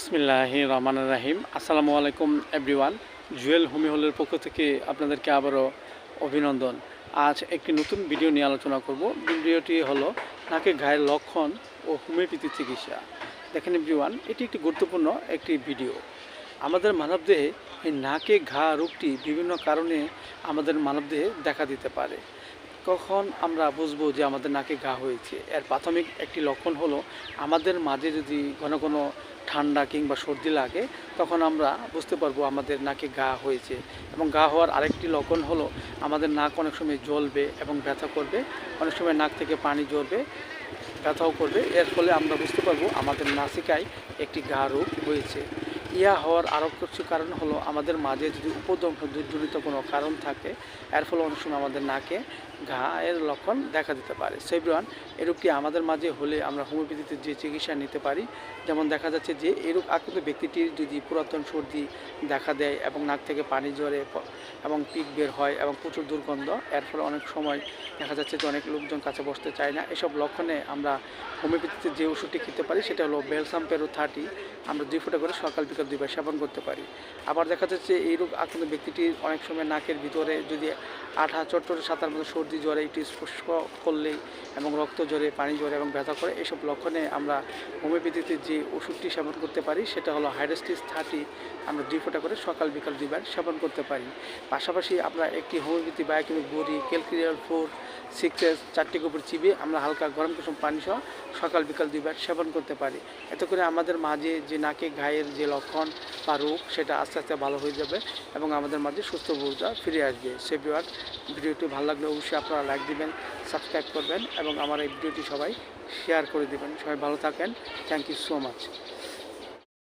বিসমিল্লাহ রহমান রাহিম আসসালামু আলাইকুম, এভরিওয়ান। জুয়েল হোমি হলের পক্ষ থেকে আপনাদেরকে আবারও অভিনন্দন। আজ একটি নতুন ভিডিও নিয়ে আলোচনা করব। ভিডিওটি হলো নাকে ঘায়ের লক্ষণ ও হোমিওপ্যাথি চিকিৎসা। দেখেন এভরিওয়ান, এটি একটি গুরুত্বপূর্ণ একটি ভিডিও। আমাদের মানবদেহে এই নাকে ঘা রোগটি বিভিন্ন কারণে আমাদের মানবদেহে দেখা দিতে পারে। কখন আমরা বুঝব যে আমাদের নাকে ঘা হয়েছে? এর প্রাথমিক একটি লক্ষণ হলো আমাদের মাঝে যদি ঘন ঘন ঠান্ডা কিংবা সর্দি লাগে, তখন আমরা বুঝতে পারব আমাদের নাকে গা হয়েছে। এবং গা হওয়ার আরেকটি লক্ষণ হলো আমাদের নাক অনেক সময় জ্বলবে এবং ব্যথা করবে, অনেক সময় নাক থেকে পানি জ্বলবে ব্যথাও করবে। এর ফলে আমরা বুঝতে পারব আমাদের নাসিকায় একটি গা রোগ হয়েছে। ইয়া হওয়ার আরও কিছু কারণ হলো আমাদের মাঝে যদি উপদম জনিত কোনো কারণ থাকে, এর ফলে অনেক সময় আমাদের নাকে ঘা এর লক্ষণ দেখা দিতে পারে। সেব্রান এই রোগটি আমাদের মাঝে হলে আমরা হোমিওপ্যাথিতে যে চিকিৎসা নিতে পারি? যেমন দেখা যাচ্ছে যে এই রোগ আক্রান্ত ব্যক্তিটির যদি পুরাতন সর্দি দেখা দেয় এবং নাক থেকে পানি প- এবং পিক বের হয় এবং প্রচুর দুর্গন্ধ, এর ফলে অনেক সময় দেখা যাচ্ছে যে অনেক লোকজন কাছে বসতে চায় না। এসব লক্ষণে আমরা হোমিওপ্যাথিতে যে ওষুধটি খেতে পারি, সেটা হলো বেলসাম পেরো থার্টি। আমরা দুই ফোঁটা করে সকাল বিকাল দুইবার সেবন করতে পারি। আবার দেখা যাচ্ছে এই রোগ আক্রান্ত ব্যক্তিটির অনেক সময় নাকের ভিতরে যদি আঠা চট্টরে সাঁতার মতো সর্দি জ্বরে এটি স্পর্শ করলেই এবং রক্ত জ্বরে, পানি জ্বরে এবং ব্যথা করে, এসব লক্ষণে আমরা হোমিওপ্যাথিতে যে ওষুধটি সেবন করতে পারি, সেটা হলো হাইড্রাস্টিস থার্টি, আমরা দুই ফোঁটা করে সকাল, বিকাল দুইবার সেবন করতে পারি। পাশাপাশি আমরা একটি হোমিওপ্যাথি বায়োকেমিক বড়ি, ক্যালকুরিয়াল ফোর সিক্সেস চারটি গোবর চিবিয়ে আমরা হালকা গরম কুসুম পানি সহ সকাল, বিকাল দুইবার সেবন করতে পারি। এতে করে আমাদের মাঝে যে নাকে ঘায়ের যে লক্ষণ বা রোগ, সেটা আস্তে আস্তে ভালো হয়ে যাবে এবং আমাদের মাঝে সুস্থ বোঝা ফিরে আসবে। সে ভিডিওটি ভালো লাগলে অবশ্যই আপনারা লাইক দিবেন সাবস্ক্রাইব করবেন এবং আমার এই ভিডিওটি সবাই শেয়ার করে দেবেন। সবাই ভালো থাকেন। Thank you so much